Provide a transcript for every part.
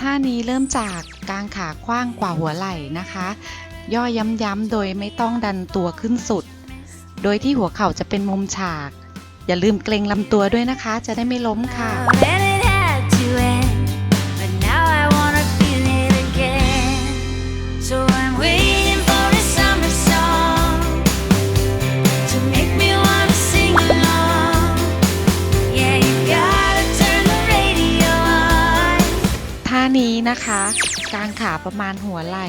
ท่านี้เริ่มจากกางขาคว้างกว่าหัวไหล่นะคะ ย่อย้ำๆโดยไม่ต้องดันตัวขึ้นสุด โดยที่หัวเข่าจะเป็นมุมฉาก อย่าลืมเกรงลำตัวด้วยนะคะ จะได้ไม่ล้มค่ะ นี้นะคะกางขาประมาณหัวไหล่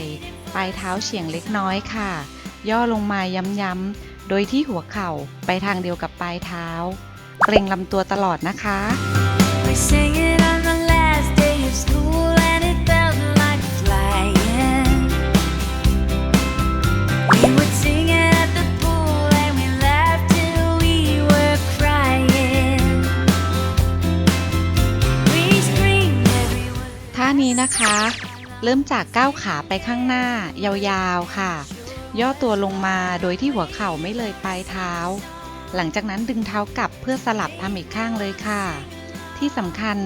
ปลายเท้าเฉียงเล็กน้อยค่ะ ย่อลงมาย้ำๆโดยที่หัวเข่าไปทางเดียวกับปลายเท้า เกรงลำตัวตลอดนะคะ นี้นะคะ เริ่มจากก้าวขาไปข้างหน้ายาวๆค่ะ ย่อตัวลงมาโดยที่หัวเข่าไม่เลยปลายเท้า หลังจากนั้นดึงเท้ากลับเพื่อสลับทำอีกข้างเลยค่ะ ที่สำคัญ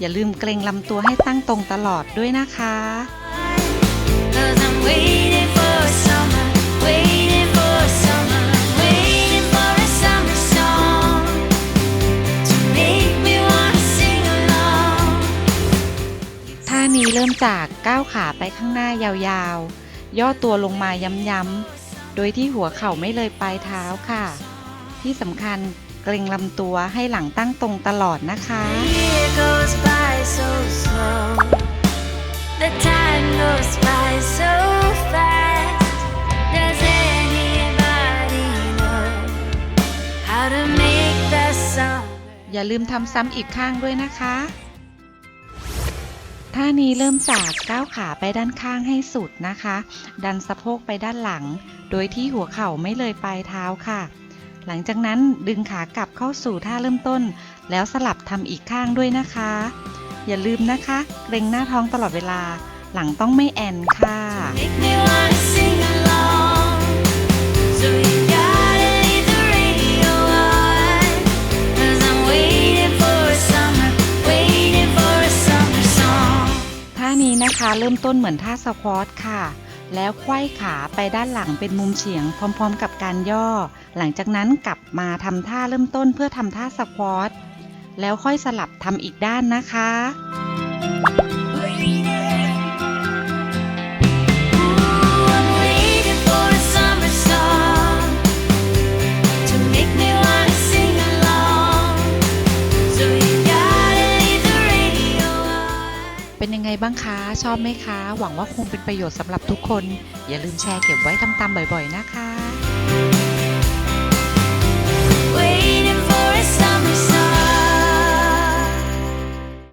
อย่าลืมเกรงลำตัวให้ตั้งตรงตลอดด้วยนะคะ เริ่มจากก้าวขาไปข้างหน้ายาวๆ ย่อตัวลงมาย้ำๆ โดยที่หัวเข่าไม่เลยปลายเท้าค่ะ ที่สำคัญเกรงลำตัวให้หลังตั้งตรงตลอดนะคะ The year goes by so slow. The time goes by so fast. Does anybody know how to make the summer? อย่าลืมทำซ้ำอีกข้างด้วยนะคะ ท่านี้เริ่มจากก้าวขาไปด้านข้างให้สุดนะคะ ดันสะโพกไปด้านหลัง โดยที่หัวเข่าไม่เลยปลายเท้าค่ะ หลังจากนั้นดึงขากลับเข้าสู่ท่าเริ่มต้น แล้วสลับทำอีกข้างด้วยนะคะ อย่าลืมนะคะเกรงหน้าท้องตลอดเวลา หลังต้องไม่แอนค่ะ นะคะ เริ่มต้นเหมือนท่าสควอตค่ะ แล้วไขว้ขาไปด้านหลังเป็นมุมเฉียง พร้อม ๆ กับการย่อ หลังจากนั้นกลับมาทำท่าเริ่มต้นเพื่อทำท่าสควอตแล้วค่อยสลับทำอีกด้านนะคะ บ้างคะ ชอบไหมคะ หวังว่าคงเป็นประโยชน์สำหรับทุกคน อย่าลืมแชร์เก็บไว้ทำตามบ่อยๆนะคะ